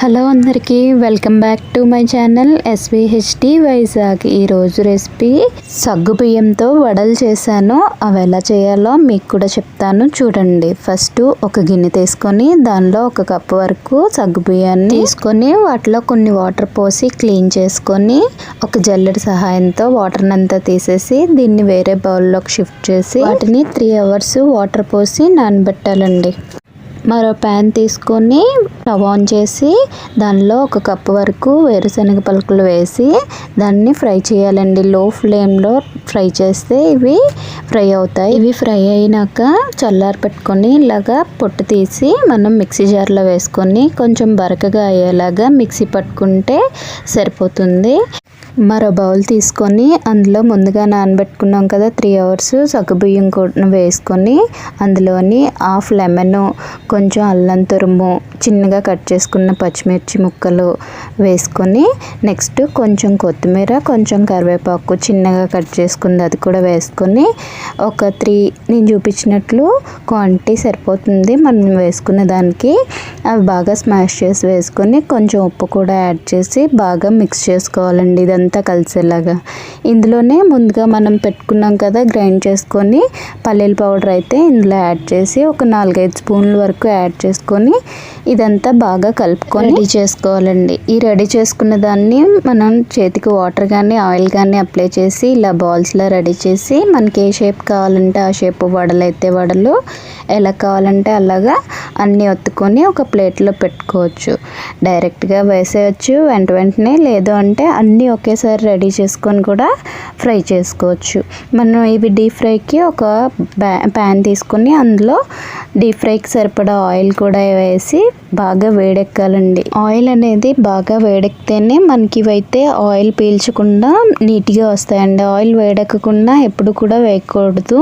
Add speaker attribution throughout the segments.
Speaker 1: Hello అందరికీ welcome back to my channel SVHD Vizag. ఈరోజు recipe సగ్గు బియ్యంతో వడలు చేశాను. అవి ఎలా చేయాలో మీకు కూడా చెప్తాను. చూడండి. ఫస్ట్ ఒక గిన్నె తీసుకొని దానిలో ఒక కప్పు వరకు సగ్గు బియ్యాన్ని తీసుకొని వాటిలో కొన్ని వాటర్ పోసి క్లీన్ చేసుకొని ఒక జల్లెడ సహాయంతో వాటర్ని అంతా తీసేసి దీన్ని వేరే బౌల్లోకి షిఫ్ట్ చేసి వాటిని త్రీ అవర్స్ వాటర్ పోసి నానబెట్టాలండి. మరో ప్యాన్ తీసుకొని స్టవ్ ఆన్ చేసి దానిలో ఒక కప్పు వరకు వేరుశనగ పలుకులు వేసి దాన్ని ఫ్రై చేయాలండి. లో ఫ్లేమ్లో ఫ్రై చేస్తే ఇవి ఫ్రై అవుతాయి. ఇవి ఫ్రై అయినాక చల్లారి పెట్టుకొని ఇలాగా పొట్టు తీసి మనం మిక్సీ జార్లో వేసుకొని కొంచెం బరకగా అయ్యేలాగా మిక్సీ పట్టుకుంటే సరిపోతుంది. మరో బౌల్ తీసుకొని అందులో ముందుగా నానబెట్టుకున్నాం కదా త్రీ అవర్స్ సగ్గుబియ్యం కూడా వేసుకొని అందులోని హాఫ్ లెమన్ కొంచెం అల్లం తురుము చిన్నగా కట్ చేసుకున్న పచ్చిమిర్చి ముక్కలు వేసుకొని నెక్స్ట్ కొంచెం కొత్తిమీర కొంచెం కరివేపాకు చిన్నగా కట్ చేసుకుంది అది కూడా వేసుకొని ఒక త్రీ నేను చూపించినట్లు క్వాంటిటీ సరిపోతుంది. మనం వేసుకున్న దానికి అవి బాగా స్మాష్ చేసి వేసుకొని కొంచెం ఉప్పు కూడా యాడ్ చేసి బాగా మిక్స్ చేసుకోవాలండి. ఇదంతా కలిసేలాగా. ఇందులోనే ముందుగా మనం పెట్టుకున్నాం కదా గ్రైండ్ చేసుకొని పల్లీల పౌడర్ అయితే ఇందులో యాడ్ చేసి ఒక నాలుగైదు స్పూన్ల వరకు యాడ్ చేసుకొని ఇదంతా బాగా కలుపుకొని రెడీ చేసుకోవాలండి. ఈ రెడీ చేసుకున్న దాన్ని మనం చేతికి వాటర్ కానీ ఆయిల్ కానీ అప్లై చేసి ఇలా బాల్స్లో రెడీ చేసి మనకి ఏ షేప్ కావాలంటే ఆ షేప్ వడలు అయితే వడలు ఎలా కావాలంటే అలాగా అన్నీ ఒత్తుకొని ఒక ప్లేట్లో పెట్టుకోవచ్చు. డైరెక్ట్గా వేసేయచ్చు వెంట వెంటనే లేదు అంటే అన్నీ ఒకేసారి రెడీ చేసుకొని కూడా ఫ్రై చేసుకోవచ్చు. మనం ఇవి డీప్ ఫ్రైకి ఒక ప్యాన్ తీసుకొని అందులో డీప్ ఫ్రైకి సరిపడా ఆయిల్ కూడా వేసి బాగా వేడెక్కాలండి. ఆయిల్ అనేది బాగా వేడెక్కితేనే మనకి ఇవైతే ఆయిల్ పీల్చకుండా నీట్గా వస్తాయండి. ఆయిల్ వేడెక్కకుండా ఎప్పుడు కూడా వేయకూడదు.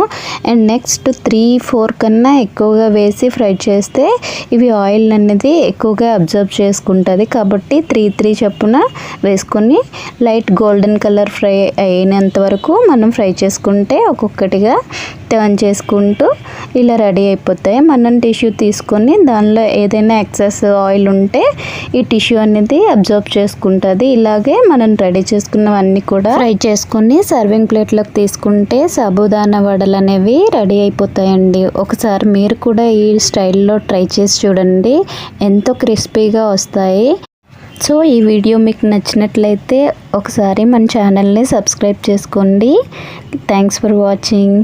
Speaker 1: అండ్ నెక్స్ట్ త్రీ ఫోర్ కన్నా ఎక్కువగా వేసి ఫ్రై చేస్తే ఇవి ఆయిల్ అనేది ఎక్కువగా అబ్జర్వ్ చేసుకుంటుంది. కాబట్టి త్రీ త్రీ చొప్పున వేసుకొని లైట్ గోల్డెన్ కలర్ ఫ్రై అయినంత వరకు మనం ఫ్రై చేసుకుంటే ఒక్కొక్కటిగా టర్న్ చేసుకుంటూ ఇలా రెడీ అయిపోతాయి. మనం టిష్యూ తీసుకొని దానిలో ఏదైనా ఎక్సెస్ ఆయిల్ ఉంటే ఈ టిష్యూ అనేది అబ్జర్వ్ చేసుకుంటుంది. ఇలాగే మనం రెడీ చేసుకున్నవన్నీ కూడా ఫ్రై చేసుకొని సర్వింగ్ ప్లేట్లోకి తీసుకుంటే సాబుదానా వడలు అనేవి రెడీ అయిపోతాయండి. ఒకసారి మీరు కూడా ఈ స్టైల్లో ట్రై చేసి చూడండి. ఎంతో క్రిస్పీగా వస్తాయి. సో ఈ వీడియో మీకు నచ్చినట్లయితే ఒకసారి మన ఛానల్ని సబ్స్క్రైబ్ చేసుకోండి. Thanks for watching